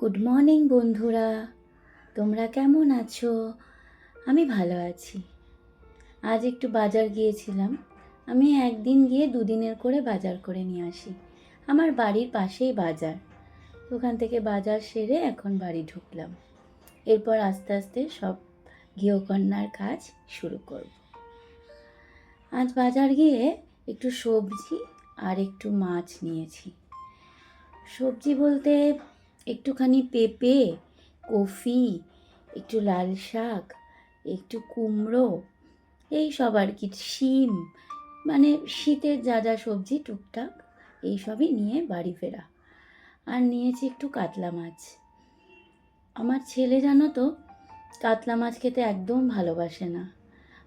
Good morning বন্ধুরা। তোমরা কেমন আছো? আমি ভালো আছি। আজ একটু বাজার গিয়েছিলাম। আমি একদিন গিয়ে দুদিনের করে বাজার করে নিয়ে আসি। আমার বাড়ির পাশেই বাজার। ওখান থেকে বাজার সেরে এখন বাড়ি ঢুকলাম। এরপর আস্তে আস্তে সব গৃহকন্যার কাজ শুরু করব। আজ বাজার গিয়ে একটু সবজি আর একটু মাছ নিয়েছি। সবজি বলতে একটুখানি পেঁপে, কফি, একটু লাল শাক, একটু কুমড়ো, এই সব আর কি, শিম মানে শীতের যা যা সবজি টুকটাক, এই সবই নিয়ে বাড়ি ফেরা। আর নিয়েছি একটু কাতলা মাছ। আমার ছেলে জানো তো, কাতলা মাছ খেতে একদম ভালোবাসে না।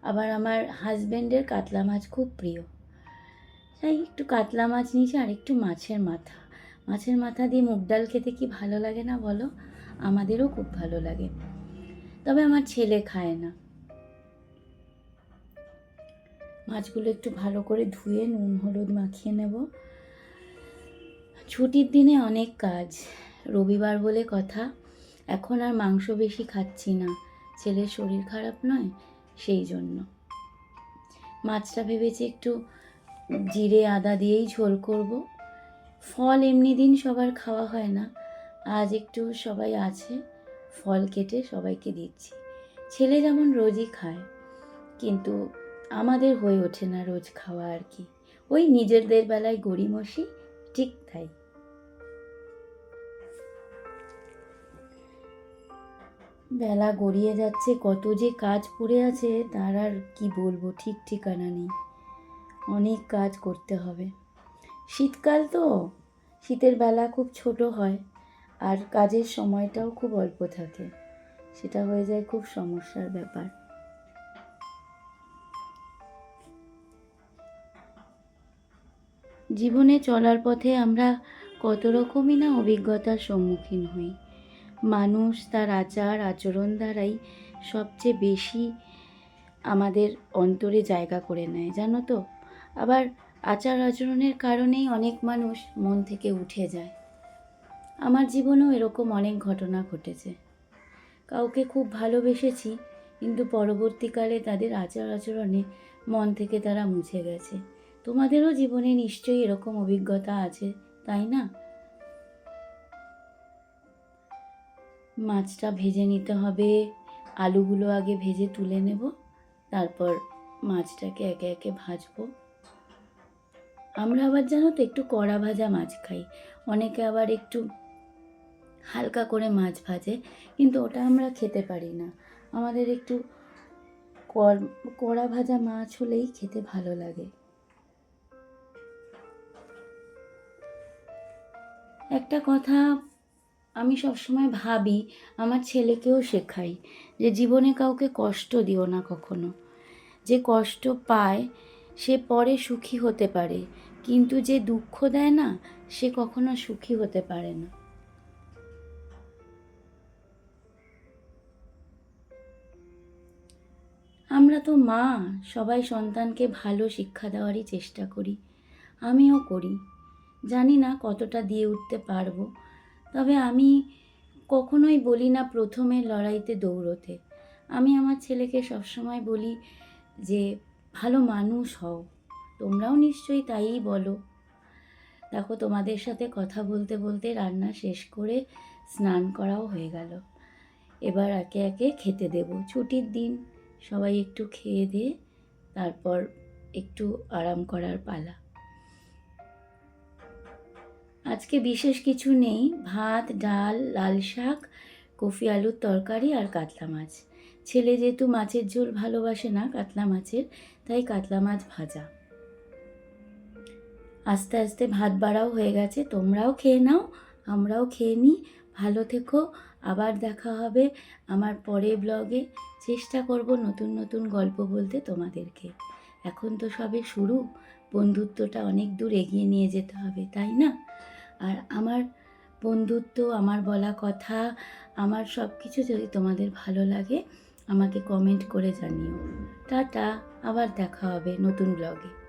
আবার আমার হাজব্যান্ডের কাতলা মাছ খুব প্রিয়। তাই একটু কাতলা মাছ নিয়েছি আর একটু মাছের মাথা। মাছের মাথা দিয়ে মুগ ডাল খেতে কি ভালো লাগে না বলো? আমাদেরও খুব ভালো লাগে। তবে আমার ছেলে খায় না। মাছগুলো একটু ভালো করে ধুয়ে নুন, হলুদ মাখিয়ে নেব। ছুটির দিনে অনেক কাজ। রবিবার বলে কথা। এখন আর মাংস বেশি খাচ্ছি না। ছেলের শরীর খারাপ নয়, সেই জন্য। মাছটা ভেবেছি একটু জিরে, আদা দিয়েই ঝোল করব। ফল এমনি দিন সবার খাওয়া হয় না। আজ একটু সবাই আছে, ফল কেটে সবাইকে দিচ্ছি। ছেলে যেমন রোজই খায়, কিন্তু আমাদের হয়ে ওঠে না রোজ খাওয়া আর কি। ওই নিজেদের বেলায় গড়িমসি ঠিক তাই। বেলা গড়িয়ে যাচ্ছে, কত যে কাজ পড়ে আছে, তার আর কি বলব, ঠিক ঠিকানা নেই। অনেক কাজ করতে হবে। শীতকাল তো, শীতের বেলা খুব ছোট হয় আর কাজের সময়টাও খুব অল্প থাকে। সেটা হয়ে যায় খুব সমস্যার ব্যাপার। জীবনে চলার পথে আমরা কত রকমই না অভিজ্ঞতার সম্মুখীন হই। মানুষ, তার আচার, আচরণ দ্বারাই সবচেয়ে বেশি আমাদের অন্তরে জায়গা করে নেয়, জানো তো? আবার আচার আচরণের কারণেই অনেক মানুষ মন থেকে উঠে যায়। আমার জীবনেও এরকম অনেক ঘটনা ঘটেছে। কাউকে খুব ভালোবেসেছি, কিন্তু পরবর্তীকালে তাদের আচার আচরণে মন থেকে তারা মুছে গেছে। তোমাদেরও জীবনে নিশ্চয়ই এরকম অভিজ্ঞতা আছে, তাই না? মাছটা ভেজে নিতে হবে, আলুগুলো আগে ভেজে তুলে নেব, তারপর মাছটাকে একে একে ভাজবো। আমরা আবার জানো তো, একটু কড়া ভাজা মাছ খাই। অনেকে আবার একটু হালকা করে মাছ ভাজে, কিন্তু ওটা আমরা খেতে পারি না। আমাদের একটু কড়া ভাজা মাছ হলেই খেতে ভালো লাগে। একটা কথা আমি সবসময় ভাবি, আমার ছেলেকেও শেখাই যে জীবনে কাউকে কষ্ট দিও না কখনো। যে কষ্ট পায় সে পরে সুখী হতে পারে, কিন্তু যে দুঃখ দেয় না, সে কখনো সুখী হতে পারে না। আমরা তো মা, সবাই সন্তানকে ভালো শিক্ষা দেওয়ারই চেষ্টা করি, আমিও করি। জানি না কতটা দিয়ে উঠতে পারব, তবে আমি কখনোই বলি না প্রথমে লড়াইতে দৌড়তে। আমি আমার ছেলেকে সবসময় বলি যে ভালো মানুষ হও। তোমরাও নিশ্চয়ই তাইই বলো। দেখো, তোমাদের সাথে কথা বলতে বলতে রান্না শেষ করে স্নান করাও হয়ে গেল। এবার একে একে খেতে দেব। ছুটির দিন, সবাই একটু খেয়ে দিয়ে তারপর একটু আরাম করার পালা। আজকে বিশেষ কিছু নেই। ভাত, ডাল, লাল শাক কফি, আলুর তরকারি আর কাতলা মাছ। ছেলে যেহেতু মাছের ঝোল ভালোবাসে না কাতলা মাছের, তাই কাতলা মাছ ভাজা। আস্তে আস্তে ভাত বাড়াও হয়ে গেছে, তোমরাও খেয়ে নাও, আমরাও খেয়ে নিই। ভালো থেকো, আবার দেখা হবে আমার পরের ব্লগে। চেষ্টা করব নতুন নতুন গল্প বলতে তোমাদেরকে। এখন তো সবে শুরু, বন্ধুত্বটা অনেক দূর এগিয়ে নিয়ে যেতে হবে, তাই না? আর আমার বন্ধুত্ব, আমার বলা কথা, আমার সব কিছু যদি তোমাদের ভালো লাগে, আমাকে কমেন্ট করে জানিও। টাটা, আবার দেখা হবে নতুন ব্লগে